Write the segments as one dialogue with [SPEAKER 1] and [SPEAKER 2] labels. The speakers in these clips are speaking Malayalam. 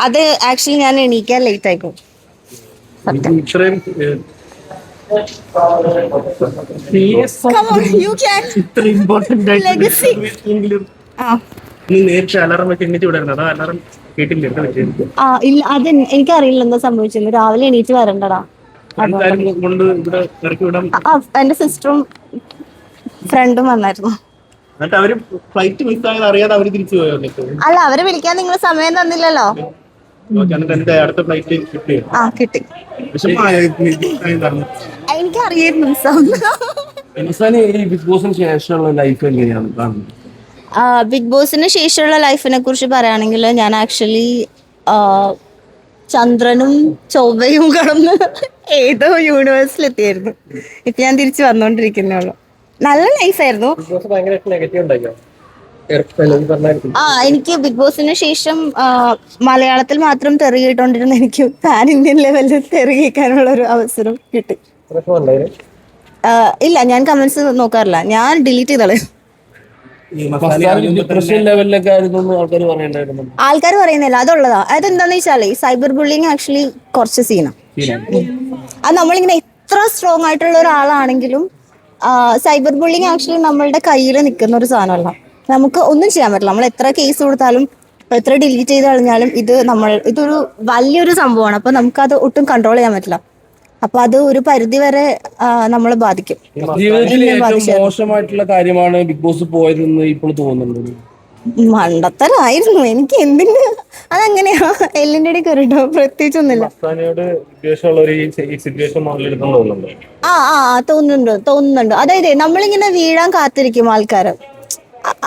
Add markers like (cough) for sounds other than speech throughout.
[SPEAKER 1] അത് ആക്ച്വലി ഞാൻ എണീക്കാൻ ലേറ്റ് ആയിക്കും
[SPEAKER 2] ഇത്രയും. ഇമ്പോർട്ടന്റ്
[SPEAKER 1] ആ.
[SPEAKER 2] നീ നേരിട്ട് അലാറം വെച്ച് എണ്ണിച്ച് വിടാറുണ്ട് അതാ അലാറം കേട്ടില്ല? എന്താ പറ്റിയത്
[SPEAKER 1] ആ ഇല്ല അത് എനിക്കറിയില്ല എന്താ സംഭവിച്ചത് രാവിലെ എണീറ്റ് വരണ്ടടാ. എന്റെ സിസ്റ്ററും ഫ്രണ്ടും വന്നായിരുന്നു.
[SPEAKER 2] എന്നിട്ട് അവർ ഫ്ലൈറ്റ് മിസ് ആയത് അറിയാതെ അവർ തിരിച്ചു പോയോ
[SPEAKER 1] അല്ല അവരെ വിളിക്കാൻ നിങ്ങൾ സമയം തന്നില്ലല്ലോ?
[SPEAKER 2] അടുത്ത ഫ്ലൈറ്റ് കിട്ടി.
[SPEAKER 1] ആ കിട്ടി. എനിക്കറിയായിരുന്നു
[SPEAKER 3] ബിഗ് ബോസിന് ശേഷമുള്ള ലൈഫ് എങ്ങനെയാണ്? കാണുന്നത്
[SPEAKER 1] ബിഗ് ബോസിന് ശേഷമുള്ള ലൈഫിനെ കുറിച്ച് പറയുകയാണെങ്കിൽ ഞാൻ ആക്ച്വലി ചന്ദ്രനും ചൊവ്വയും കടന്ന് ഏതോ യൂണിവേഴ്സിലെത്തിയായിരുന്നു ഇപ്പൊ ഞാൻ തിരിച്ചു വന്നോണ്ടിരിക്കുന്നേ ഉള്ളൂ. നല്ല നൈസായിരുന്നു
[SPEAKER 2] ഭയങ്കര നെഗറ്റീവ് ഉണ്ടായിക്കോ പറഞ്ഞായിരുന്നു
[SPEAKER 1] ആ എനിക്ക് ബിഗ് ബോസിന് ശേഷം മലയാളത്തിൽ മാത്രം തെറി കേട്ടോണ്ടിരുന്ന എനിക്ക് പാൻ ഇന്ത്യൻ ലെവലിൽ തെറി കേൾക്കാനുള്ള ഒരു അവസരം കിട്ടി. ഇല്ല ഞാൻ കമന്റ്സ് നോക്കാറില്ല. ഞാൻ ഡിലീറ്റ് ചെയ്തോളെ.
[SPEAKER 3] ഡിപ്രഷൻ ലെവലിലൊക്കെ ആയിരുന്നു എന്ന് ആൾക്കാർ പറയണ്ടായിരുന്നു.
[SPEAKER 1] ആൾക്കാർ പറയുന്നില്ല അതുള്ളതാ. അതെന്താന്ന് വെച്ചാൽ സൈബർ ബുള്ളിങ് ആക്ച്വലി കുറച്ച് സീനാ അത് നമ്മളിങ്ങനെ എത്ര സ്ട്രോങ് ആയിട്ടുള്ള ഒരാളാണെങ്കിലും സൈബർ ബുള്ളിങ് ആക്ച്വലി നമ്മളുടെ കയ്യിൽ നിൽക്കുന്ന ഒരു സാധനമല്ല. നമുക്ക് ഒന്നും ചെയ്യാൻ പറ്റില്ല. നമ്മൾ എത്ര കേസ് കൊടുത്താലും എത്ര ഡിലീറ്റ് ചെയ്ത് കളഞ്ഞാലും ഇത് നമ്മൾ ഇതൊരു വലിയൊരു സംഭവമാണ്. അപ്പൊ നമുക്കത് ഒട്ടും കൺട്രോൾ ചെയ്യാൻ പറ്റില്ല. അപ്പൊ അത് ഒരു പരിധി വരെ നമ്മളെ ബാധിക്കും.
[SPEAKER 3] ജീവിതത്തിൽ ഏറ്റവും മോശമായിട്ടുള്ള കാര്യമാണ് ബിഗ് ബോസ് പോയതെന്ന് ഇപ്പോൾ തോന്നുന്നുണ്ട്.
[SPEAKER 1] മണ്ടത്തരായിരുന്നു. എനിക്ക് എന്തിന്? അതങ്ങനെയാ. എല്ലിന്റെ ഇടയിൽ കയറിട്ടോ? പ്രത്യേകിച്ചൊന്നുമില്ല. ആ ആ തോന്നുന്നുണ്ട്. തോന്നുന്നുണ്ട്. അതായത് നമ്മളിങ്ങനെ വീഴാൻ കാത്തിരിക്കും ആൾക്കാര്.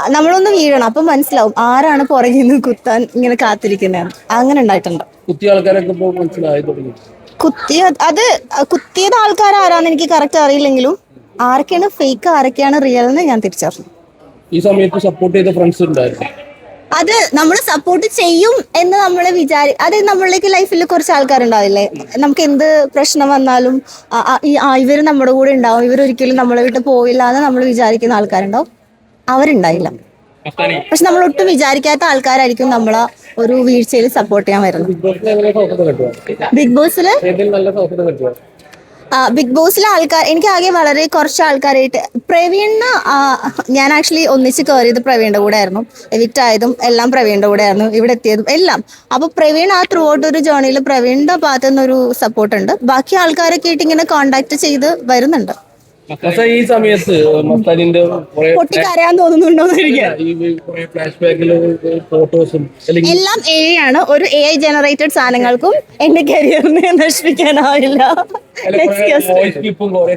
[SPEAKER 1] നമ്മളൊന്ന് വീഴണം. അപ്പൊ മനസ്സിലാവും ആരാണ് പുറകിൽ നിന്ന് കുത്താൻ ഇങ്ങനെ കാത്തിരിക്കുന്നത് അങ്ങനെ ഉണ്ടായിട്ടുണ്ട്.
[SPEAKER 3] കുത്തിയ ആൾക്കാരൊക്കെ മനസ്സിലായി തുടങ്ങി.
[SPEAKER 1] കുത്തിയ അത് കുത്തിയത് ആൾക്കാരാരാന്ന് എനിക്ക് കറക്റ്റ് അറിയില്ലെങ്കിലും ആരൊക്കെയാണ് ഫേക്ക് ആരൊക്കെയാണ് റിയൽ എന്ന് ഞാൻ തിരിച്ചറിഞ്ഞു.
[SPEAKER 3] ഈ സമയത്ത് സപ്പോർട്ട് ചെയ്ത ഫ്രണ്ട്സ് ഉണ്ടായിരുന്നു.
[SPEAKER 1] അത് നമ്മൾ സപ്പോർട്ട് ചെയ്യും എന്ന് നമ്മൾ വിചാരി അത് നമ്മളിലേക്ക് ലൈഫിൽ കുറച്ച് ആൾക്കാരുണ്ടാവില്ലേ? നമുക്ക് എന്ത് പ്രശ്നം വന്നാലും ഇവർ നമ്മുടെ കൂടെ ഉണ്ടാവും. ഇവർ ഒരിക്കലും നമ്മളെ വിട്ട് പോവില്ല എന്ന് നമ്മൾ വിചാരിക്കുന്ന ആൾക്കാരുണ്ടാവും. അവരുണ്ടായില്ല. പക്ഷെ നമ്മൾ ഒട്ടും വിചാരിക്കാത്ത ആൾക്കാരായിരിക്കും നമ്മളെ ഒരു വീഴ്ചയിൽ സപ്പോർട്ട് ചെയ്യാൻ വരുന്നത്.
[SPEAKER 2] ബിഗ് ബോസിൽ
[SPEAKER 1] ബിഗ് ബോസിലെ ആൾക്കാർ എനിക്ക് ആകെ വളരെ കുറച്ച് ആൾക്കാരായിട്ട് പ്രവീണിന് ഞാൻ ആക്ച്വലി ഒന്നിച്ച് കയറിയത് പ്രവീണിന്റെ കൂടെ ആയിരുന്നു എവിക്റ്റ് ആയതും എല്ലാം പ്രവീണിന്റെ കൂടെ ആയിരുന്നു ഇവിടെ എത്തിയതും എല്ലാം. അപ്പൊ പ്രവീൺ ആ ത്രൂ ഔട്ട് ഒരു ജേർണിയിൽ പ്രവീണിന്റെ ഭാഗത്തു നിന്നൊരു സപ്പോർട്ട് ഉണ്ട്. ബാക്കി ആൾക്കാരൊക്കെ ആയിട്ട് ഇങ്ങനെ കോണ്ടാക്ട് ചെയ്ത് വരുന്നുണ്ട്.
[SPEAKER 3] ഈ സമയത്ത് മസ്താനിന്റെ
[SPEAKER 1] പൊട്ടിക്കരയാൻ
[SPEAKER 3] ഫോട്ടോസും
[SPEAKER 1] എല്ലാം എ ആണ് ഒരു എ ഐ ജനറേറ്റഡ് സാധനങ്ങൾക്കും എന്റെ കരിയറിനെ നശിപ്പിക്കാനാവില്ല.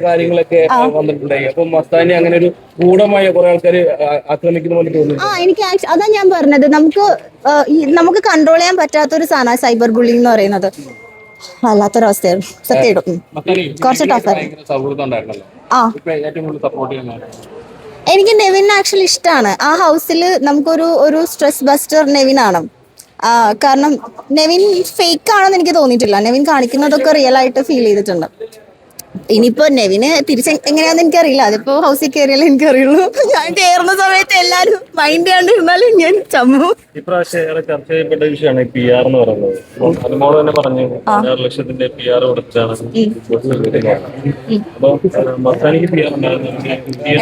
[SPEAKER 3] കാര്യങ്ങളൊക്കെ വന്നിട്ടുണ്ടായി. അപ്പൊ മസ്താനി അങ്ങനെ ഒരു ഗൂഢമായ കുറെ ആൾക്കാർ ആക്രമിക്കുന്ന പോലെ തോന്നുന്നു.
[SPEAKER 1] ആ എനിക്ക് അതാ ഞാൻ പറഞ്ഞത്. നമുക്ക് നമുക്ക് കൺട്രോൾ ചെയ്യാൻ പറ്റാത്ത ഒരു സാധനമാണ് സൈബർ ബുള്ളിങ് എന്ന് പറയുന്നത്. വല്ലാത്തൊരവസ്ഥയായിരുന്നു സത്യമായിട്ടും. കുറച്ച് ടഫായിരുന്നു ആ. എനിക്ക് നെവിൻ ആക്ച്വലി ഇഷ്ടമാണ് ആ ഹൗസിൽ നമുക്കൊരു ഒരു സ്ട്രെസ് ബസ്റ്റർ നെവിനാണ്. ആണ് കാരണം നെവിൻ ഫേക്ക് ആണെന്ന് എനിക്ക് തോന്നിയിട്ടില്ല. നെവിൻ കാണിക്കുന്നതൊക്കെ റിയൽ ആയിട്ട് ഫീൽ ചെയ്തിട്ടുണ്ട്. ഇനിയിപ്പോ നെവിന് തിരിച്ച് എങ്ങനെയാന്ന് എനിക്കറിയില്ല. അതിപ്പോ ഹൗസിൽ കയറിയാലേ എനിക്കറിയുള്ളൂ. ഞാൻ കയറുന്ന സമയത്ത് എല്ലാരും മൈൻഡ് ചെയ്യാണ്ടിരുന്നാലും ഞാൻ ചമ്മു.
[SPEAKER 2] ഇപ്രാവശ്യം ഏറെ ചർച്ച ചെയ്യപ്പെട്ട വിഷയമാണ് പി ആർ എന്ന് പറയുന്നത്. അപ്പം അനുമോൾ തന്നെ പറഞ്ഞു പതിനാറ് ലക്ഷത്തിന്റെ പി ആർ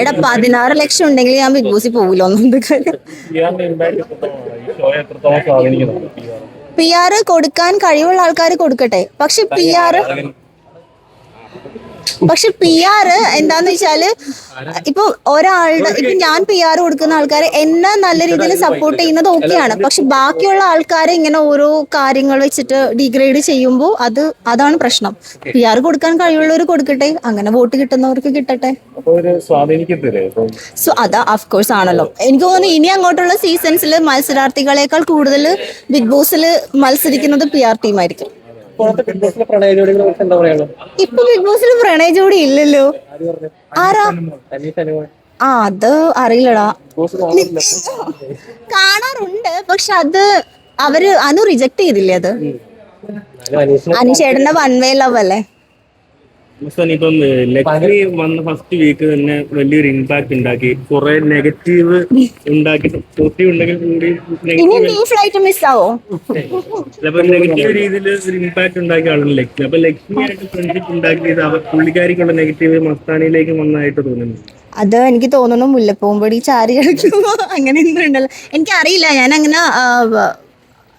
[SPEAKER 1] എടാ പതിനാറ് ലക്ഷം ഉണ്ടെങ്കിൽ ഞാൻ ബിഗ് ബോസിൽ പോകില്ല ഒന്നും
[SPEAKER 2] പി ആർ
[SPEAKER 1] കൊടുക്കാൻ കഴിവുള്ള ആൾക്കാർ കൊടുക്കട്ടെ. പക്ഷെ പി ആർ പക്ഷെ പി ആർ എന്താന്ന് വെച്ചാൽ ഇപ്പൊ ഒരാളുടെ ഇപ്പൊ ഞാൻ പി ആർ കൊടുക്കുന്ന ആൾക്കാരെ എന്നെ നല്ല രീതിയിൽ സപ്പോർട്ട് ചെയ്യുന്നത് ഓക്കെയാണ്. പക്ഷെ ബാക്കിയുള്ള ആൾക്കാരെ ഇങ്ങനെ ഓരോ കാര്യങ്ങൾ വെച്ചിട്ട് ഡിഗ്രേഡ് ചെയ്യുമ്പോൾ അത് അതാണ് പ്രശ്നം. പി ആർ കൊടുക്കാൻ കഴിവുള്ളവർ കൊടുക്കട്ടെ അങ്ങനെ വോട്ട് കിട്ടുന്നവർക്ക് കിട്ടട്ടെ. സോ അത് ഓഫ് കോഴ്സ് ആണല്ലോ. എനിക്ക് തോന്നുന്നു ഇനി അങ്ങോട്ടുള്ള സീസൺസിൽ മത്സരാർത്ഥികളെക്കാൾ കൂടുതൽ ബിഗ് ബോസിൽ മത്സരിക്കുന്നത് പി ആർ ടീം ആയിരിക്കും.
[SPEAKER 2] ഇപ്പോഴത്തെ ബിഗ് ബോസിലെ പ്രണയ ജോഡികളെ കുറിച്ച് എന്താ
[SPEAKER 1] ഇപ്പൊ ബിഗ് ബോസിൽ പ്രണയ ജോഡി ഇല്ലല്ലോ. ആരാ? ആ അത് അറിയില്ലടാ. കാണാറുണ്ട് പക്ഷെ അത് അവർ അനു റിജക്ട് ചെയ്തില്ലേ അത്?
[SPEAKER 2] അനീസിനെ
[SPEAKER 1] അനുചേട്ടന്റെ വൺ വേ ലവ് അല്ലേ?
[SPEAKER 2] ഇപ്പം ലക്ഷ്മി വന്ന ഫസ്റ്റ് വീക്ക് തന്നെ വലിയൊരു ഇമ്പാക്ട് ഉണ്ടാക്കി. കുറെ നെഗറ്റീവ് ഉണ്ടാക്കി. പോസിറ്റീവ് ഉണ്ടെങ്കിൽ കൂടി അപ്പൊ നെഗറ്റീവ് രീതിയിൽ ഒരു ഇമ്പാക്ട് ഉണ്ടാക്കിയ ആളാണ് ലക്ഷ്മി അപ്പൊ ലക്ഷ്മിയായിട്ട് ഫ്രണ്ട്ഷിപ്പ് ഉണ്ടാക്കിയത് അവർ പുള്ളിക്കാരിക്കുള്ള നെഗറ്റീവ് മസ്താനിയിലേക്ക് വന്നതായിട്ട് തോന്നുന്നു.
[SPEAKER 1] അത് എനിക്ക് തോന്നുന്നു മുല്ലപ്പൂമ്പൊടി ചാരി കളിക്കുമ്പോ അങ്ങനെ എനിക്ക് അറിയില്ല ഞാൻ അങ്ങനെ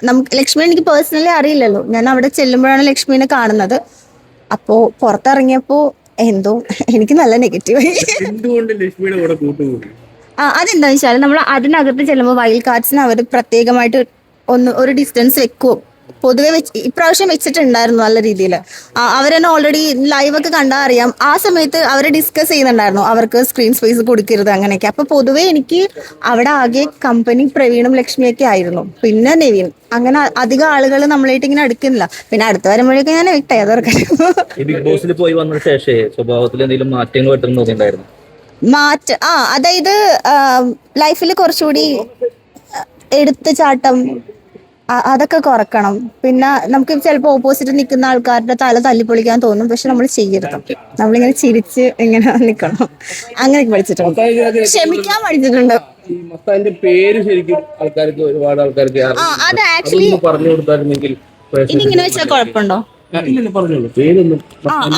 [SPEAKER 1] നമുക്ക് ലക്ഷ്മി എനിക്ക് പേഴ്സണലി അറിയില്ലല്ലോ. ഞാൻ അവിടെ ചെല്ലുമ്പോഴാണ് ലക്ഷ്മിനെ കാണുന്നത്. അപ്പോ പുറത്തിറങ്ങിയപ്പോ എന്തോ എനിക്ക് നല്ല നെഗറ്റീവായി
[SPEAKER 2] എന്തുകൊണ്ട് ലക്ഷ്മിയുടെ കൂടെ കൂട്ടുകൂടി?
[SPEAKER 1] ആ അതെന്താ വെച്ചാൽ നമ്മൾ അതിനകത്ത് ചെല്ലുമ്പോൾ വൈൽഡ് കാർഡ്സിന് അവർ പ്രത്യേകമായിട്ട് ഒന്ന് ഒരു ഡിസ്റ്റൻസ് വെക്കും. പൊതുവെ വെച്ച് ഇപ്രാവശ്യം വെച്ചിട്ടുണ്ടായിരുന്നു നല്ല രീതിയിൽ അവരെന്നെ ഓൾറെഡി ലൈവൊക്കെ കണ്ടാൽ അറിയാം. ആ സമയത്ത് അവർ ഡിസ്കസ് ചെയ്യുന്നുണ്ടായിരുന്നു. അവർക്ക് സ്ക്രീൻ സ്പേസ് കൊടുക്കരുത് അങ്ങനെയൊക്കെ. അപ്പൊ പൊതുവെ എനിക്ക് അവിടെ ആകെ കമ്പനി പ്രവീണും ലക്ഷ്മിയൊക്കെ ആയിരുന്നു. പിന്നെ നെവിൻ. അങ്ങനെ അധികം ആളുകൾ നമ്മളായിട്ട് ഇങ്ങനെ അടുക്കുന്നില്ല. പിന്നെ അടുത്ത വരുമ്പോഴേക്കും ഞാൻ വിട്ടേ അതൊക്കെ.
[SPEAKER 4] മാറ്റ് ബിഗ് ബോസിൽ പോയി വന്ന സ്വഭാവത്തിൽ എന്തെങ്കിലും മാറ്റങ്ങൾ വരുത്തുന്നു
[SPEAKER 1] മാറ്റ ആ അതായത് ലൈഫിൽ കുറച്ചുകൂടി എടുത്തു ചാട്ടം അ- അതൊക്കെ കുറക്കണം. പിന്നെ നമുക്ക് ചിലപ്പോൾ ഓപ്പോസിറ്റ് നിൽക്കുന്ന ആൾക്കാരുടെ തല തല്ലിപ്പൊളിക്കാൻ തോന്നും. പക്ഷെ നമ്മൾ ചെയ്യരുത്. നമ്മളിങ്ങനെ ചിരിച്ച് ഇങ്ങനെ നിൽക്കണം അങ്ങനെയൊക്കെ പഠിച്ചിട്ടുണ്ട്. ക്ഷമിക്കാൻ പഠിച്ചിട്ടുണ്ട്.
[SPEAKER 3] പേര് ശരിക്കും ആൾക്കാർക്ക് ഒരുപാട് ആൾക്കാർക്ക്.
[SPEAKER 1] അത് ആക്ച്വലി
[SPEAKER 3] പറഞ്ഞു കൊടുത്തായിരുന്നെങ്കിൽ
[SPEAKER 1] ഇതിങ്ങനെ വെച്ചാൽ കുഴപ്പമുണ്ടോ?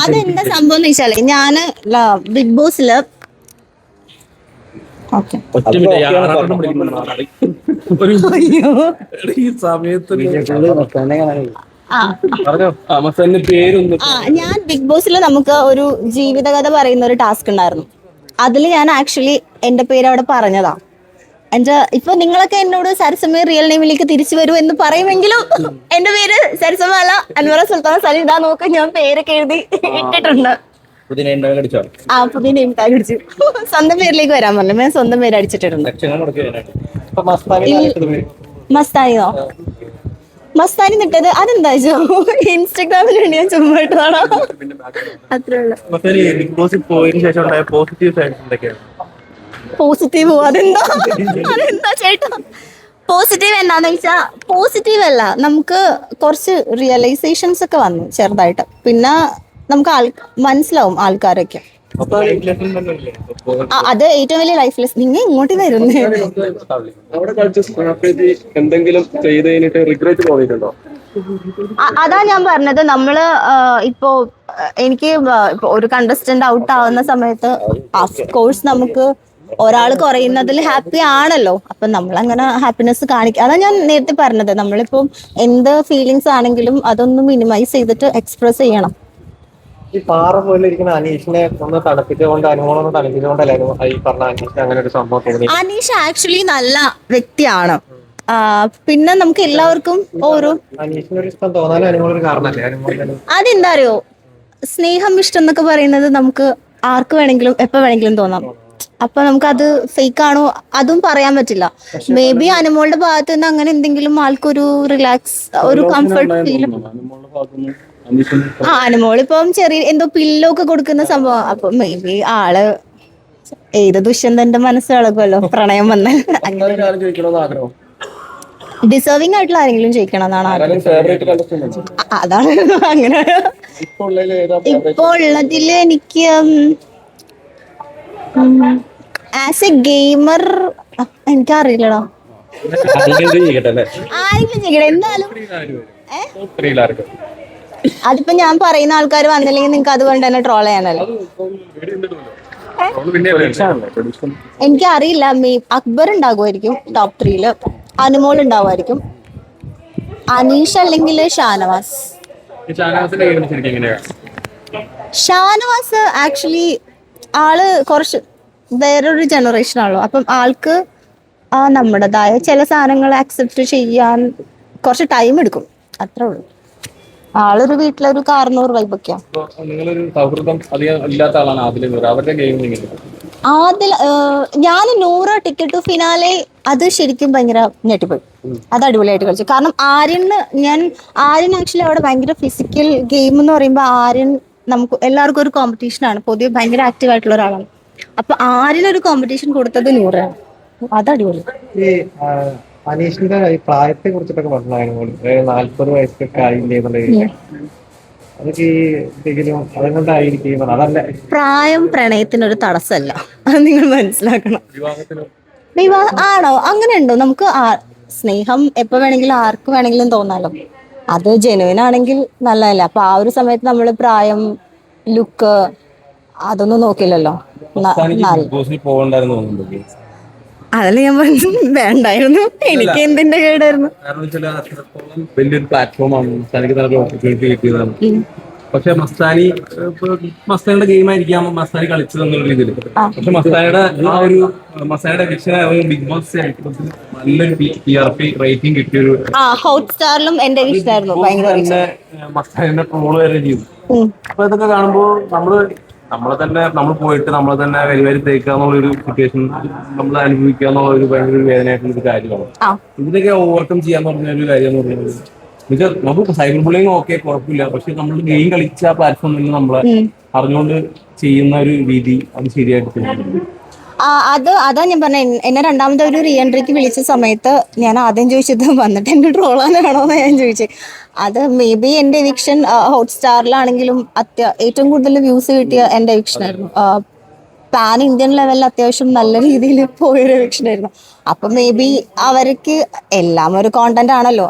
[SPEAKER 1] അതെന്താ സംഭവം എന്ന് വെച്ചാൽ ഞാൻ ബിഗ് ബോസിൽ ഓക്കെ.
[SPEAKER 3] ഒരു (laughs) ഈ സമയത്ത്
[SPEAKER 1] ആ.
[SPEAKER 3] പറഞ്ഞോ? ആ മസ്താനിന്റെ പേരൊന്ന്
[SPEAKER 1] ആ ഞാൻ ബിഗ് ബോസിൽ നമുക്ക് ഒരു ജീവിതകഥ പറയുന്ന ഒരു ടാസ്ക് ഉണ്ടായിരുന്നു. അതിൽ ഞാൻ ആക്ച്വലി എന്റെ പേര് അവിടെ പറഞ്ഞതാ. എന്റെ ഇപ്പൊ നിങ്ങളൊക്കെ എന്നോട് സരസമ്മ റിയൽ നെയിമിലേക്ക് തിരിച്ചു വരൂ എന്ന് പറയുമെങ്കിലും എന്റെ പേര് സരസമ്മ അല്ല അൻവറ സുൽത്താൻ സലിദ നോക്ക് ഞാൻ പേരൊക്കെ എഴുതി ഇട്ടിട്ടുണ്ട്.
[SPEAKER 4] ഉണ്ടാകാൻ അടിച്ചോ?
[SPEAKER 1] ആ പുതിയ നെയിം ടാഗ് അടിച്ചു. സ്വന്തം പേരിലേക്ക് വരാൻ പറഞ്ഞു. ഞാൻ സ്വന്തം പേര് അടിച്ചിട്ടുണ്ട് മസ്താനിയോ? മസ്താനി നിട്ടത് അതെന്താ ചോ ഇൻസ്റ്റാഗ്രാമിൽ വേണ്ടി ഞാൻ ചുമ്മാ ഇട്ടതാണോ? അത്രേ
[SPEAKER 2] പോസിറ്റീവ്
[SPEAKER 1] അതെന്താ? (laughs) അതെന്താ ചേട്ടാ? പോസിറ്റീവ് എന്താന്ന് വെച്ചാ പോസിറ്റീവ് അല്ല. നമുക്ക് കുറച്ച് റിയലൈസേഷൻസ് ഒക്കെ വന്നു ചെറുതായിട്ട്. പിന്നെ നമുക്ക് ആൾ മനസ്സിലാവും ആൾക്കാരൊക്കെ. അത് ഏറ്റവും വലിയ ലൈഫ് ലെസ് നിങ്ങൾ ഇങ്ങോട്ട് വരുന്നേ.
[SPEAKER 3] എന്തെങ്കിലും റിഗ്രറ്റ് തോന്നിയിട്ടുണ്ടോ?
[SPEAKER 1] അതാ ഞാൻ പറഞ്ഞത്. നമ്മൾ ഇപ്പോ എനിക്ക് ഒരു കണ്ടസ്റ്റന്റ് ഔട്ട് ആവുന്ന സമയത്ത് കോഴ്സ് നമുക്ക് ഒരാൾ കുറയുന്നതിൽ ഹാപ്പി ആണല്ലോ. അപ്പൊ നമ്മൾ അങ്ങനെ ഹാപ്പിനെസ് കാണിക്കുക അതാ ഞാൻ നേരത്തെ പറഞ്ഞത്. നമ്മളിപ്പം എന്ത് ഫീലിങ്സ് ആണെങ്കിലും അതൊന്ന് മിനിമൈസ് ചെയ്തിട്ട് എക്സ്പ്രസ് ചെയ്യണം.
[SPEAKER 5] ഈ പാറ പോലെ ഇരിക്കുന്ന അനീഷിനെ ഒന്ന് തണുപ്പിച്ചുകൊണ്ട് അനുമോളൊന്ന് തണുപ്പിച്ചുകൊണ്ടല്ലേ അനു- ഈ പറഞ്ഞ അനീഷിന് അങ്ങനെ ഒരു സംഭവം തോന്നി
[SPEAKER 1] അനീഷ് ആക്ച്വലി നല്ല വ്യക്തിയാണ്. പിന്നെ നമുക്ക് എല്ലാവർക്കും ഓരോ
[SPEAKER 5] ഇഷ്ടം അനുമോളൊരു കാരണല്ലേ?
[SPEAKER 1] അതെന്താ അറിയോ സ്നേഹം ഇഷ്ടം എന്നൊക്കെ പറയുന്നത് നമുക്ക് ആർക്ക് വേണമെങ്കിലും എപ്പോ വേണമെങ്കിലും തോന്നാം. അപ്പൊ അത് ഫേക്ക് ആണോ? അതും പറയാൻ പറ്റില്ല. മേ ബി അനുമോളുടെ ഭാഗത്ത് നിന്ന് അങ്ങനെ എന്തെങ്കിലും ആൾക്കൊരു റിലാക്സ് ഒരു കംഫർട്ട് ഫീൽ ആ അനുമോൾ ഇപ്പം ചെറിയ എന്തോ പില്ലോ ഒക്കെ കൊടുക്കുന്ന സംഭവം. അപ്പൊ മേ ബി ആൾ ഏത് ദുഷ്യന്തന്റെ മനസ്സ് കളകുമല്ലോ പ്രണയം വന്ന്
[SPEAKER 3] അങ്ങനെ കാലം ആഗ്രഹം.
[SPEAKER 1] ഡിസേർവിംഗ് ആയിട്ടുള്ള ആരെങ്കിലും ജയിക്കണം എന്നാണ് ആഗ്രഹം. അതാണ് അങ്ങനെ.
[SPEAKER 3] ഇപ്പൊ ഉള്ളതിൽ
[SPEAKER 1] എനിക്ക് ആസ് എ ഗെയിമർ എനിക്കറിയില്ലടാ.
[SPEAKER 4] ചെയ്യട്ടെ അല്ലേ?
[SPEAKER 1] ആരെങ്കിലും എന്തായാലും. അതിപ്പോ ഞാൻ പറയുന്ന ആൾക്കാർ വന്നില്ലെങ്കിൽ നിങ്ങൾക്ക് അതുകൊണ്ട് തന്നെ ട്രോൾ ചെയ്യാനല്ലോ? എനിക്ക് അറിയില്ല മീ അക്ബർ ഉണ്ടാകുമായിരിക്കും ടോപ്പ് ത്രീയിൽ അനുമോൾ ഉണ്ടാവുമായിരിക്കും അനീഷ് അല്ലെങ്കിൽ ഷാനവാസ്? ഷാനവാസ് ആക്ച്വലി ആൾ കുറച്ച് വേറൊരു ജനറേഷൻ ആണല്ലോ. അപ്പം ആൾക്ക് ആ നമ്മുടേതായ ചില സാധനങ്ങൾ അക്സെപ്റ്റ് ചെയ്യാൻ കുറച്ച് ടൈം എടുക്കും. അത്രേ ഉള്ളൂ. ആളൊരു വീട്ടിലൊരു
[SPEAKER 3] ഇപ്പൊ നിങ്ങളൊരു സൗഹൃദം അധികം ഇല്ലാത്ത ആളാണ് ആദ്യം നൂറ്. അവരുടെ ഗെയിം എങ്ങനെയാണ്
[SPEAKER 1] ആദ്യം ഞാൻ നൂറ് ടിക്കറ്റ് ടു ഫിനാലെ അത് ശരിക്കും ഭയങ്കര ഞെട്ടിപ്പോയി. അത് അടിപൊളിയായിട്ട് കളിച്ചു. കാരണം ആര്യന് ഞാൻ ആര്യൻ ആക്ച്വലി അവിടെ ഭയങ്കര ഫിസിക്കൽ ഗെയിം എന്ന് പറയുമ്പോൾ ആര്യൻ നമുക്ക് എല്ലാവർക്കും ഒരു കോമ്പറ്റീഷൻ ആണ്. പൊതുവെ ഭയങ്കര ആക്റ്റീവ് ആയിട്ടുള്ള ഒരാളാണ്. അപ്പൊ ആര്യനൊരു കോമ്പറ്റീഷൻ കൊടുത്തത് നൂറാണ്. അത് അടിപൊളി.
[SPEAKER 5] ഈ ആ, അനീഷിന്റെ ഈ പ്രായത്തെ കുറിച്ചിട്ടൊക്കെ പറഞ്ഞായിരുന്നു അതായത് നാല്പത് വയസ്സൊക്കെ ആയില്ലേ എന്നുള്ള രീതിയിൽ അതൊക്കെ ഈ എന്തെങ്കിലും അതുകൊണ്ടായിരിക്കും. അതല്ല.
[SPEAKER 1] പ്രായം പ്രണയത്തിനൊരു തടസ്സല്ല അത് നിങ്ങൾ മനസ്സിലാക്കണം.
[SPEAKER 3] വിവാഹത്തിന്
[SPEAKER 1] വിവാഹ ആണോ? അങ്ങനെ ഉണ്ടോ നമുക്ക് സ്നേഹം എപ്പോ വേണമെങ്കിലും ആർക്ക് വേണമെങ്കിലും തോന്നാലോ. അത് ജെനുവിൻ ആണെങ്കിൽ നല്ലതല്ല. അപ്പൊ ആ ഒരു സമയത്ത് നമ്മൾ പ്രായം ലുക്ക് അതൊന്നും നോക്കില്ലല്ലോ. അതല്ല ഞാൻ പറഞ്ഞു വേണ്ടായിരുന്നു. എനിക്ക് എന്തിന്റെ കേടായിരുന്നു?
[SPEAKER 3] കാരണം വെച്ചാൽ അത്രത്തോളം വലിയൊരു പ്ലാറ്റ്ഫോമാണ് മസ്താനിക്ക് നല്ല ഓപ്പർച്യൂണിറ്റി കിട്ടിയതാണ്. പക്ഷെ മസ്താനി ഇപ്പൊ മസ്താനിയുടെ ഗെയിം ആയിരിക്കാം മസ്താനി കളിച്ചത് എന്നുള്ള രീതിയിൽ. പക്ഷെ മസ്താനിയുടെ ആ ഒരു മസ്താനിയുടെ വിഷയം ബിഗ് ബോസ് നല്ലൊരു ടി ആർ പി റേറ്റിംഗ് കിട്ടിയൊരു
[SPEAKER 1] ആ ഹോട്ട് സ്റ്റാറിലും എന്റെ ഭയങ്കര
[SPEAKER 3] മസ്താനിന്റെ ട്രോൾ വരെ ചെയ്തു. അപ്പൊ ഇതൊക്കെ കാണുമ്പോൾ നമ്മൾ നമ്മളെ തന്നെ നമ്മൾ പോയിട്ട് നമ്മളെ തന്നെ വരിവരി വരി എന്നുള്ള ഒരു സിറ്റുവേഷൻ നമ്മൾ അനുഭവിക്കുക എന്നുള്ള ഒരു ഭയങ്കര ഒരു വേദനയായിട്ടുള്ള ഒരു കാര്യമാണ്. ഇതിനൊക്കെ ഓവർകം ചെയ്യാൻ പറഞ്ഞ ഒരു കാര്യം എന്ന് പറയുന്നത് എന്നുവെച്ചാൽ നമുക്ക് സൈബർ ബുള്ളിങ് ഓക്കെ കുഴപ്പമില്ല. പക്ഷെ നമ്മൾ ഗെയിം കളിച്ച പ്ലാറ്റ്ഫോമിൽ നമ്മളെ അറിഞ്ഞുകൊണ്ട് ചെയ്യുന്ന ഒരു രീതി അത് ശരിയായിട്ട് തോന്നുന്നു
[SPEAKER 1] അത് അതാ ഞാൻ പറഞ്ഞ എന്നെ രണ്ടാമത്തെ ഒരു റീ എൻട്രിക്ക് വിളിച്ച സമയത്ത് ഞാൻ ആദ്യം ചോദിച്ചത് വന്നിട്ട് എന്റെ ട്രോളാനാണോ എന്ന് ഞാൻ ചോദിച്ചത് അത് മേ ബി എന്റെ എവിക്ഷൻ ഹോട്ട് സ്റ്റാറിലാണെങ്കിലും അത്യ ഏറ്റവും കൂടുതൽ വ്യൂസ് കിട്ടിയ എന്റെ എവിക്ഷൻ ആയിരുന്നു. പാൻ ഇന്ത്യൻ ലെവലിൽ അത്യാവശ്യം നല്ല രീതിയിൽ പോയൊരു എവിക്ഷൻ ആയിരുന്നു. അപ്പൊ മേ ബി അവർക്ക് എല്ലാം ഒരു കോണ്ടന്റ് ആണല്ലോ.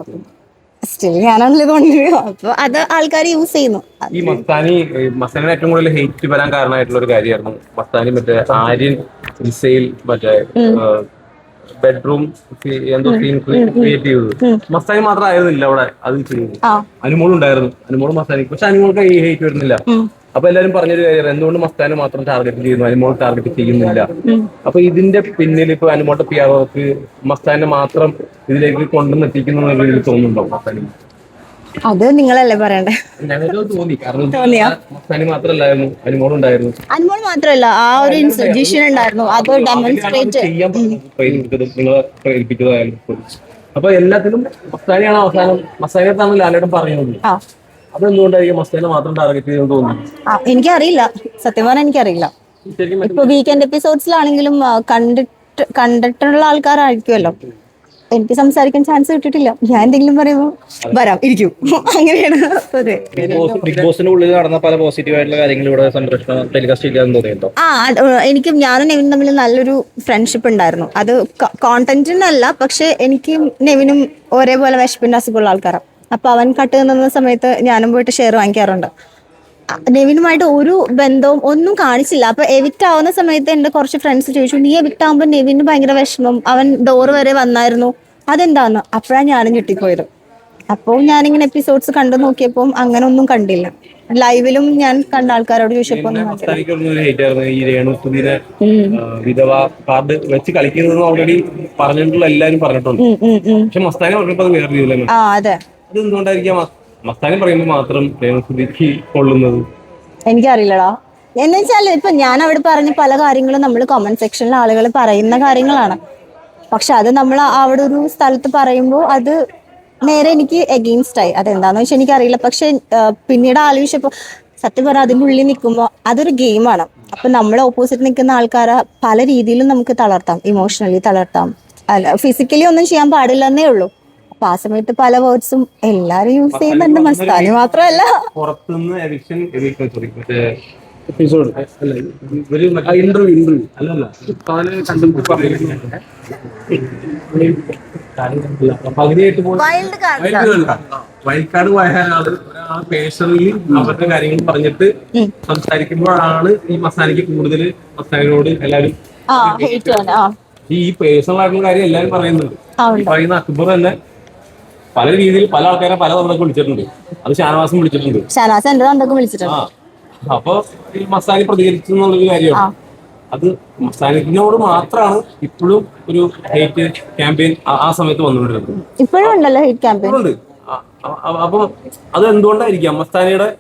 [SPEAKER 1] സ്റ്റിൽ ഞാനാണല്ലോ കൊണ്ടുവരിക. അപ്പൊ അത് ആൾക്കാർ യൂസ് ചെയ്യുന്നു.
[SPEAKER 3] ഈ മസ്താനി ഏഹ് ഏറ്റവും കൂടുതൽ ഹെയ്റ്റ് വരാൻ കാരണമായിട്ടുള്ള ഒരു കാര്യമായിരുന്നു. മസ്താനി മറ്റേ ആര്യൻ ഇസയിൽ മറ്റേ ബെഡ്റൂം എന്തോ സീൻ ക്രിയേറ്റ് ചെയ്തത്. മസ്താനി മാത്രം ആയിരുന്നില്ല അവിടെ. അത് അനുമോൾ ഉണ്ടായിരുന്നു അനുമോൾ മസ്താനി പക്ഷെ അനുമോൾക്ക് ഈ ഹേറ്റ് വരുന്നില്ല. അപ്പൊ എല്ലാരും പറഞ്ഞൊരു കാര്യം എന്തുകൊണ്ട് മസ്താനെ മാത്രം ടാർഗറ്റ് ചെയ്യുന്നു? അനുമോൾ ടാർഗറ്റ് ചെയ്യുന്നില്ല. അപ്പൊ ഇതിന്റെ പിന്നിൽ ഇപ്പൊ അനുമോട്ട പി മസ്താനെ മാത്രം ഇതിലേക്ക് കൊണ്ടുവന്നെത്തിക്കുന്നു എന്നുള്ള രീതിയിൽ തോന്നുന്നുണ്ടോ
[SPEAKER 1] അത് നിങ്ങളല്ലേ പറയണ്ടേ?
[SPEAKER 3] തോന്നി. കാരണം? മസ്താനി അനുമോൾ ഉണ്ടായിരുന്നു.
[SPEAKER 1] അനുമോൾ മാത്രമല്ല ആ ഒരു ഇൻസജഷൻ ഉണ്ടായിരുന്നു. അത് ഡെമോൺസ്ട്രേറ്റ്
[SPEAKER 3] നിങ്ങളെ പ്രേരിപ്പിച്ചതായാലും. അപ്പൊ എല്ലാത്തിലും മസ്താനിയാണ് അവസാനം മസ്താനിയത്താണ് ലാലേട്ടൻ പറയുന്നത്. അതെന്തുകൊണ്ടായിരിക്കും മസ്താനെ മാത്രം ടാർഗറ്റ് ചെയ്തെന്ന് തോന്നുന്നു?
[SPEAKER 1] ആ, എനിക്കറിയില്ല. സത്യം പറഞ്ഞാൽ എനിക്കറിയില്ല ഇപ്പൊ വീക്കെൻഡ് എപ്പിസോഡ്സിലാണെങ്കിലും കണ്ടിട്ട് കണ്ടിട്ടുള്ള ആൾക്കാരായിരിക്കുമല്ലോ. എനിക്ക് സംസാരിക്കാൻ ചാൻസ് കിട്ടിയിട്ടില്ല. ഞാൻ എന്തെങ്കിലും പറയുമ്പോ വരാം ഇരിക്കും. അങ്ങനെയാണ്.
[SPEAKER 4] ബിഗ് ബോസിന്റെ ഉള്ളിൽ നടന്ന പല പോസിറ്റീവ് ആയിട്ടുള്ള കാര്യങ്ങൾ ഇവിടെ സംരക്ഷണം ടെലികാസ്റ്റ് ചെയ്യാൻ തോന്നിയിട്ടുണ്ടോ?
[SPEAKER 1] ആ എനിക്കും എനിക്ക് ഞാനും നെവിനും തമ്മിൽ നല്ലൊരു ഫ്രണ്ട്ഷിപ്പ് ഉണ്ടായിരുന്നു. അത് കോണ്ടന്റിനല്ല പക്ഷെ എനിക്കും നെവിനും ഒരേപോലെ വിശപ്പിന്റെ അസുഖമുള്ള ആൾക്കാരാണ് അപ്പൊ അവൻ കട്ട് നിന്ന സമയത്ത് ഞാനും പോയിട്ട് ഷെയർ വാങ്ങിക്കാറുണ്ട്. നെവിനുമായിട്ട് ഒരു ബന്ധവും ഒന്നും കാണിച്ചില്ല. അപ്പൊ എവിക്റ്റ് ആവുന്ന സമയത്ത് എന്റെ കുറച്ച് ഫ്രണ്ട്സ് ചോദിച്ചു നീ എവിക്റ്റ് ആവുമ്പോൾ നെവിന് ഭയങ്കര വിഷമം. അവൻ ഡോർ വരെ വന്നായിരുന്നു. അതെന്താന്ന്? അപ്പോഴാണ് ഞാനും ഞെട്ടിപ്പോയത്. അപ്പോൾ ഞാനിങ്ങനെ എപ്പിസോഡ്സ് കണ്ടു നോക്കിയപ്പോൾ അങ്ങനെ ഒന്നും കണ്ടില്ല. ലൈവിലും ഞാൻ കണ്ട ആൾക്കാരോട് ചോദിച്ചപ്പോൾ
[SPEAKER 3] വിധവ കാർഡ് വെച്ച് കളിക്കുന്നത് ഓൾറെഡി പറഞ്ഞിട്ടുള്ള എല്ലാരും പറഞ്ഞിട്ടുണ്ട്.
[SPEAKER 1] ഉം, ഉം, ഉം.
[SPEAKER 3] പക്ഷെ മസ്താനി പറഞ്ഞപ്പോ അത് വേറെ രീതിയിലാണ്
[SPEAKER 1] ആ അതെ.
[SPEAKER 3] അത് എന്തുകൊണ്ടായിരിക്കാം പറയുമ്പോൾ മാത്രം കൊള്ളുന്നത്.
[SPEAKER 1] എനിക്കറിയില്ലടാ. എന്ന് വെച്ചാൽ ഇപ്പൊ ഞാൻ അവിടെ പറഞ്ഞ പല കാര്യങ്ങളും നമ്മൾ കമന്റ് സെക്ഷനിൽ ആളുകൾ പറയുന്ന കാര്യങ്ങളാണ്. പക്ഷെ അത് നമ്മൾ അവിടെ ഒരു സ്ഥലത്ത് പറയുമ്പോൾ അത് നേരെ എനിക്ക് എഗെയിൻസ്റ്റ് ആയി. അതെന്താന്ന് വെച്ചാൽ എനിക്കറിയില്ല. പക്ഷെ പിന്നീട് ആലോചിച്ചപ്പോ സത്യം പറഞ്ഞാൽ അതിന്റെ ഉള്ളിൽ നിൽക്കുമ്പോൾ അതൊരു ഗെയിമാണ് അപ്പൊ നമ്മളെ ഓപ്പോസിറ്റ് നിൽക്കുന്ന ആൾക്കാരെ പല രീതിയിലും നമുക്ക് തളർത്താം. ഇമോഷണലി തളർത്താം. ഫിസിക്കലി ഒന്നും ചെയ്യാൻ പാടില്ലെന്നേ ഉള്ളൂ. സമയത്ത് പല വേർഡ്സും എല്ലാരും യൂസ് ചെയ്യുന്നുണ്ട്. മസ്താനി മാത്രമല്ല.
[SPEAKER 3] പുറത്തുനിന്ന് എവിക്ഷൻ എപ്പിസോഡ് ഇന്റർവ്യൂ ഇന്റർവ്യൂ അല്ലല്ല. പകുതിയായിട്ട്
[SPEAKER 1] വൈൽഡ് കാർഡ്
[SPEAKER 3] പോയ ആൾ പേഴ്സണലി അവരുടെ കാര്യങ്ങൾ പറഞ്ഞിട്ട് സംസാരിക്കുമ്പോഴാണ് ഈ മസാനിക്ക് കൂടുതൽ മസാനോട് എല്ലാരും
[SPEAKER 1] ആ ഹേറ്റ് ആണ് ആ.
[SPEAKER 3] ഈ പേഴ്സണൽ ആയിട്ടുള്ള കാര്യം എല്ലാവരും പറയുന്നുണ്ട്.
[SPEAKER 1] ആ,
[SPEAKER 3] പറയുന്ന അക്ബർ തന്നെ പല രീതിയിൽ പല ആൾക്കാരെ പല തവണ വിളിച്ചിട്ടുണ്ട്. അത് ഷാനവാസം വിളിച്ചിട്ടുണ്ട്.
[SPEAKER 1] ഷാനവാസ് എന്റെ തന്തൊക്കെ വിളിച്ചിട്ടുണ്ട്.
[SPEAKER 3] അപ്പൊ ഈ മസാനി പ്രതികരിച്ചു എന്നുള്ളൊരു കാര്യമാണ്. അത് മസാലിനോട് മാത്രമാണ് ഇപ്പോഴും ഒരു ഹേറ്റ് ക്യാമ്പയിൻ ആ സമയത്ത് വന്നുകൊണ്ടിരുന്നത്.
[SPEAKER 1] ഇപ്പോഴും ഉണ്ടല്ലോ ഹേറ്റ് ക്യാമ്പയിൻ
[SPEAKER 3] ഉണ്ട്. അ- അ- അപ്പൊ അത് എന്തുകൊണ്ടായിരിക്കാം? മസ്താനിയുടെ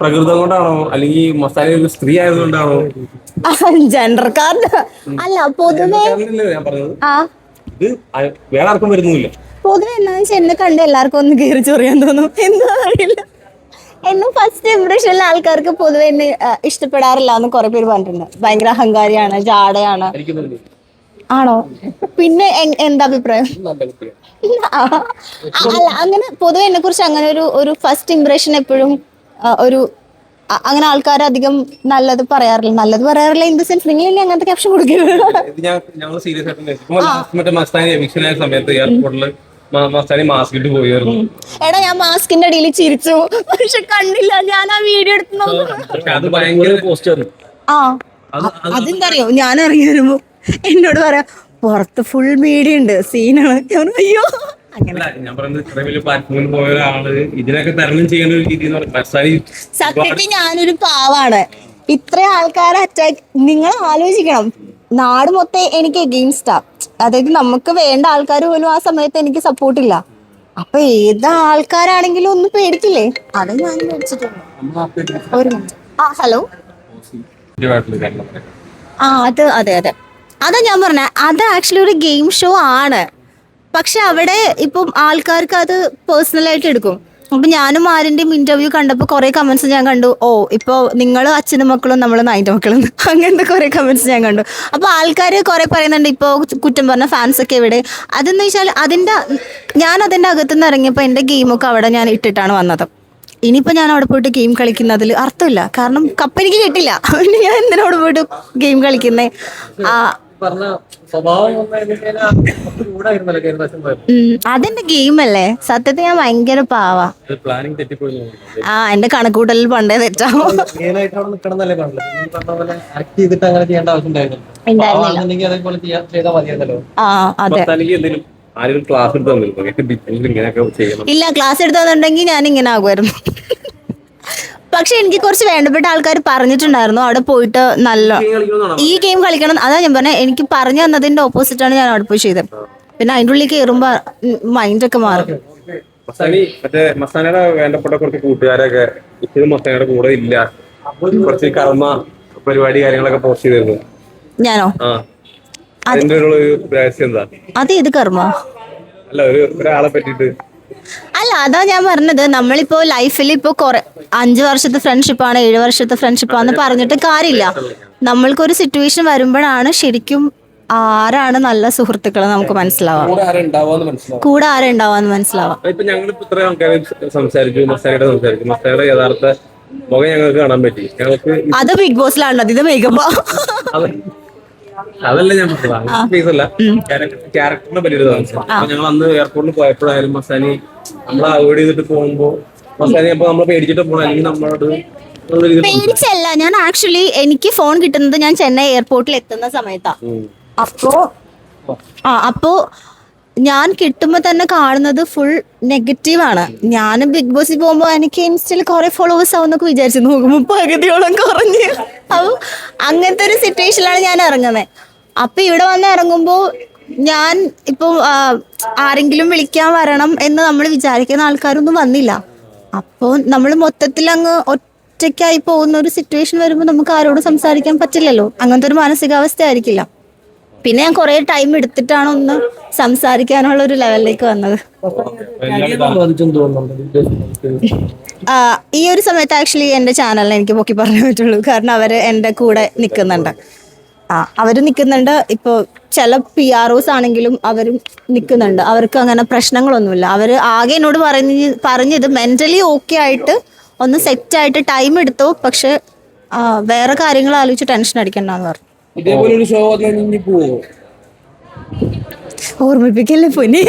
[SPEAKER 3] പ്രകൃതം കൊണ്ടാണോ? അല്ലെങ്കിൽ മസ്താനി ഒരു സ്ത്രീ ആയതുകൊണ്ടാണോ
[SPEAKER 1] ജെൻഡർ കാർഡ് അല്ല പൊതുവെ
[SPEAKER 3] അങ്ങനെയല്ലേ ഞാൻ പറഞ്ഞത്.
[SPEAKER 1] ആ.
[SPEAKER 3] ഇത് വേറെ ആർക്കും വരുന്നുമില്ല
[SPEAKER 1] പൊതുവെ എന്താന്ന് വെച്ചാൽ എന്നെ കണ്ട് എല്ലാവർക്കും ഒന്ന് കയറി ചൊറിയാൻ തോന്നും. എന്താ അറിയില്ല. എന്നും ഫസ്റ്റ് ഇംപ്രഷനിൽ ആൾക്കാർക്ക് പൊതുവെ എന്നെ ഇഷ്ടപ്പെടാറില്ല എന്ന് കുറെ പേര് പറഞ്ഞിട്ടുണ്ട്. ഭയങ്കര അഹങ്കാരിയാണ് ജാടയാണ്. ആണോ? പിന്നെ എന്താ അഭിപ്രായം? അല്ല അങ്ങനെ പൊതുവെ എന്നെ കുറിച്ച് അങ്ങനെ ഒരു ഒരു ഫസ്റ്റ് ഇംപ്രഷൻ എപ്പോഴും ഒരു അങ്ങനെ ആൾക്കാർ അധികം നല്ലത് പറയാറില്ല. നല്ലത് പറയാറില്ല ഇൻ ദ സെൻസ് നിങ്ങൾ അങ്ങനത്തെ ക്യാപ്ഷൻ കൊടുക്കുന്നത്
[SPEAKER 3] മസ്താനി മാസ്ക് ഇട്ട് പോയിരുന്നു
[SPEAKER 1] എടാ ഞാൻ മാസ്കിന്റെ അടിയിൽ ചിരിച്ചു. പക്ഷെ കണ്ടില്ല ഞാൻ ആ വീഡിയോ എടുത്ത്
[SPEAKER 3] അത് ഭയങ്കര
[SPEAKER 4] പോസ്റ്റ്
[SPEAKER 1] ആ അതെന്തറിയോ? ഞാൻ വരുമ്പോ എന്നോട് പറയാ പുറത്ത് ഫുൾ മീഡിയ ഉണ്ട് സീനാണ് ഞാൻ അയ്യോ. അങ്ങനെ.
[SPEAKER 3] അല്ല ഞാൻ പറയുന്നത് ഇത്ര വലിയ പ്ലാറ്റ്ഫോമിൽ പോയ ഒരാൾ ഇതിനൊക്കെ തരണം ചെയ്യേണ്ട ഒരു രീതി എന്ന് പറയുന്നത് മസ്താനി
[SPEAKER 1] സത്യത്തിൽ ഞാനൊരു പാവാണ്. ഇത്ര ആൾക്കാരെ അറ്റാക്ക് നിങ്ങൾ ആലോചിക്കണം. നാട് മൊത്തം എനിക്ക് എഗെയിൻസ്റ്റാ അതായത് നമുക്ക് വേണ്ട ആൾക്കാർ പോലും ആ സമയത്ത് എനിക്ക് സപ്പോർട്ടില്ല അപ്പൊ ഏത് ആൾക്കാരാണെങ്കിലും ഒന്ന് പേടിക്കില്ലേ? അത് ഞാൻ പേടിച്ചിട്ടുണ്ട് ഒരു മിനിറ്റ്. ആ ഹലോ. ആ അത് അതെ അതെ. അതാ ഞാൻ പറഞ്ഞ അത് ആക്ച്വലി ഒരു ഗെയിം ഷോ ആണ്. പക്ഷെ അവിടെ ഇപ്പം ആൾക്കാർക്ക് അത് പേഴ്സണലായിട്ട് എടുക്കും. അപ്പൊ ഞാനും ആരിന്റെയും ഇന്റർവ്യൂ കണ്ടപ്പോൾ കുറെ കമന്റ്സ് ഞാൻ കണ്ടു. ഓ ഇപ്പോൾ നിങ്ങൾ അച്ഛനും മക്കളും നമ്മൾ നായിന്റെ മക്കളും. (laughs) അങ്ങനത്തെ കുറെ കമന്റ്സ് ഞാൻ കണ്ടു. അപ്പോൾ ആൾക്കാർ കുറെ പറയുന്നുണ്ട് ഇപ്പോൾ കുറ്റം പറഞ്ഞ ഫാൻസ് ഒക്കെ ഇവിടെ അതെന്ന് വെച്ചാൽ അതിന്റെ ഞാൻ അതിന്റെ അകത്തുനിന്ന് ഇറങ്ങിയപ്പോൾ എന്റെ ഗെയിമൊക്കെ അവിടെ ഞാൻ ഇട്ടിട്ടാണ് വന്നത്. ഇനിയിപ്പോൾ ഞാൻ അവിടെ പോയിട്ട് ഗെയിം കളിക്കുന്നതിൽ അർത്ഥമില്ല. കാരണം കപ്പ് എനിക്ക് കിട്ടില്ല. പിന്നെ (laughs) ഞാൻ എന്തിനാ അവിടെ പോയിട്ട് ഗെയിം കളിക്കുന്നേ? ആ
[SPEAKER 5] പറഞ്ഞ സ്വഭാവം കൂടായിരുന്നല്ലോ പോയപ്പോ
[SPEAKER 1] അതെന്റെ ഗെയിം അല്ലേ? സത്യത്തിൽ ഞാൻ ഭയങ്കര പാവാ.
[SPEAKER 3] അത് പ്ലാനിങ് തെറ്റിപ്പോയി
[SPEAKER 1] ആ എന്റെ കണക്കൂട്ടലിൽ പണ്ടേ തെറ്റാവും
[SPEAKER 5] മെയിനായിട്ട് അവിടെ നിൽക്കണമെന്നല്ലേ പറഞ്ഞത് ഈ പറഞ്ഞ പോലെ ആക്ട് ചെയ്തിട്ട് അങ്ങനെ ചെയ്യേണ്ട ആവശ്യം ഉണ്ടായിരുന്നു
[SPEAKER 1] ഉണ്ടായിരുന്നില്ല
[SPEAKER 5] അതേപോലെ ചെയ്യാ- ചെയ്താൽ മതിയായിരുന്നല്ലോ.
[SPEAKER 1] ആ അതെ.
[SPEAKER 3] എന്തെങ്കിലും ആരെങ്കിലും ക്ലാസ് എടുത്ത് തന്നിരുന്നു ഇങ്ങനെയൊക്കെ ചെയ്യണം.
[SPEAKER 1] ഇല്ല ക്ലാസ് എടുത്തതുണ്ടെങ്കിൽ ഞാൻ ഇങ്ങനെ ആകുമായിരുന്നു. പക്ഷെ എനിക്ക് കുറച്ച് വേണ്ടപ്പെട്ട ആൾക്കാർ പറഞ്ഞിട്ടുണ്ടായിരുന്നു. അവിടെ പോയിട്ട് നല്ല ഈ ഗെയിം കളിക്കണം. അതാ ഞാൻ പറഞ്ഞത് എനിക്ക് പറഞ്ഞു തന്നതിന്റെ ഓപ്പോസിറ്റ് ആണ് ഞാൻ അവിടെ പോയി ചെയ്തത്. പിന്നെ അതിന്റെ ഉള്ളിൽ കയറുമ്പോ മൈൻഡൊക്കെ മാറും.
[SPEAKER 3] മസ്താനി മറ്റേ മസ്താനയുടെ വേണ്ടപ്പെട്ട കുറച്ച് കൂട്ടുകാരൊക്കെ ഇപ്പോഴും മസ്താനയുടെ കൂടെ ഇല്ല. കുറച്ച് കർമ്മ പരിപാടി കാര്യങ്ങളൊക്കെ പോസ്റ്റ് ചെയ്തിരുന്നു.
[SPEAKER 1] ഞാനോ?
[SPEAKER 3] അതിന്റെ ഒരു രഹസ്യം എന്താ?
[SPEAKER 1] അത് ഏത് കർമ്മ?
[SPEAKER 3] അല്ല ഒരു ഒരാളെ പറ്റിയിട്ട്.
[SPEAKER 1] അല്ല അതാ ഞാൻ പറഞ്ഞത്. നമ്മളിപ്പോ ലൈഫിൽ ഇപ്പോ കുറെ അഞ്ചു വർഷത്തെ ഫ്രണ്ട്ഷിപ്പാണ് ഏഴ് വർഷത്തെ ഫ്രണ്ട്ഷിപ്പാന്ന് പറഞ്ഞിട്ട് കാര്യമില്ല. നമ്മൾക്കൊരു സിറ്റുവേഷൻ വരുമ്പോഴാണ് ശരിക്കും ആരാണ് നല്ല സുഹൃത്തുക്കൾ നമുക്ക് മനസ്സിലാവാം.
[SPEAKER 3] കൂടെ ആരുണ്ടാവാന്ന് മനസ്സിലാവും. ഇപ്പൊ ആൾക്കാരെ സംസാരിച്ചു സംസാരിച്ചു. യഥാർത്ഥ മുഖം ഞങ്ങൾക്ക് കാണാൻ പറ്റി. ഞങ്ങൾക്ക്
[SPEAKER 1] അത് ബിഗ് ബോസിലാണ് ഇത് മേക്കപ്പാ
[SPEAKER 3] അത്. അതല്ല ഞാൻ പറഞ്ഞത്. ക്യാരക്ടറിനെ പറ്റിയൊരു അപ്പൊ ഞങ്ങൾ അന്ന് എയർപോർട്ടിൽ പോയപ്പോഴായാലും മസാനി നമ്മൾ അവോയ്ഡ് ചെയ്തിട്ട് പോകുമ്പോ മസാനി അപ്പൊ നമ്മളെ പേടിച്ചിട്ട് പോകണം അല്ലെങ്കിൽ നമ്മളോട്
[SPEAKER 1] പേടിച്ചല്ല. ഞാൻ ആക്ച്വലി എനിക്ക് ഫോൺ കിട്ടുന്നത് ഞാൻ ചെന്നൈ എയർപോർട്ടിൽ എത്തുന്ന സമയത്താ. അപ്പോ ആ അപ്പോ ഞാൻ കിട്ടുമ്പോ തന്നെ കാണുന്നത് ഫുൾ നെഗറ്റീവാണ് ഞാൻ ബിഗ് ബോസിൽ പോകുമ്പോ എനിക്ക് ഇൻസ്റ്റയിൽ കുറെ ഫോളോവേഴ്സ് ആവുമെന്നൊക്കെ വിചാരിച്ചു നോക്കുമ്പോ പകുതിയോളം കുറഞ്ഞു. അപ്പൊ അങ്ങനത്തെ ഒരു സിറ്റുവേഷനിലാണ് ഞാൻ ഇറങ്ങുന്നത് അപ്പൊ ഇവിടെ വന്ന് ഇറങ്ങുമ്പോൾ ഞാൻ ഇപ്പൊ ആരെങ്കിലും വിളിക്കാൻ വരണം എന്ന് നമ്മൾ വിചാരിക്കുന്ന ആൾക്കാരൊന്നും വന്നില്ല. അപ്പോൾ നമ്മൾ മൊത്തത്തിൽ അങ്ങ് ഒറ്റയ്ക്കായി പോകുന്ന ഒരു സിറ്റുവേഷൻ വരുമ്പോൾ നമുക്ക് ആരോടും സംസാരിക്കാൻ പറ്റില്ലല്ലോ. അങ്ങനത്തെ ഒരു മാനസികാവസ്ഥ ആയിരിക്കില്ല പിന്നെ ഞാൻ കുറെ ടൈം എടുത്തിട്ടാണ് ഒന്ന് സംസാരിക്കാനുള്ള ഒരു ലെവലിലേക്ക് വന്നത് ഈ ഒരു സമയത്ത് ആക്ച്വലി എന്റെ ചാനലിനെ എനിക്ക് പൊക്കി പറയാൻ പറ്റുള്ളൂ. കാരണം അവർ എന്റെ കൂടെ നിൽക്കുന്നുണ്ട് ആ അവർ നിൽക്കുന്നുണ്ട് ഇപ്പോൾ ചില പി ആർ ഒസ് ആണെങ്കിലും അവരും നിൽക്കുന്നുണ്ട് അവർക്ക് അങ്ങനെ പ്രശ്നങ്ങളൊന്നുമില്ല. അവർ ആകെ എന്നോട് പറഞ്ഞ് പറഞ്ഞത് മെന്റലി ഓക്കെ ആയിട്ട് ഒന്ന് സെറ്റ് ആയിട്ട് ടൈം എടുത്തു. പക്ഷെ വേറെ കാര്യങ്ങൾ ആലോചിച്ച് ടെൻഷൻ അടിക്കണ്ടെന്ന് പറഞ്ഞു.
[SPEAKER 3] ഇതേപോലെ ഒരു ഷോ വന്നു പോവോ?
[SPEAKER 1] ഓർമ്മിപ്പിക്കല്ലേ പൊന്നെ?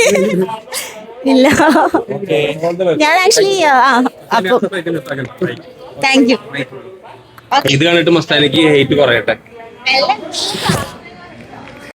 [SPEAKER 1] ഇല്ല. ഞാൻ ആക്ച്വലി ആ താങ്ക് യു
[SPEAKER 3] ഇത് കണ്ടിട്ട് മസ്താനിക്ക് ഹേറ്റ് കുറയട്ടെ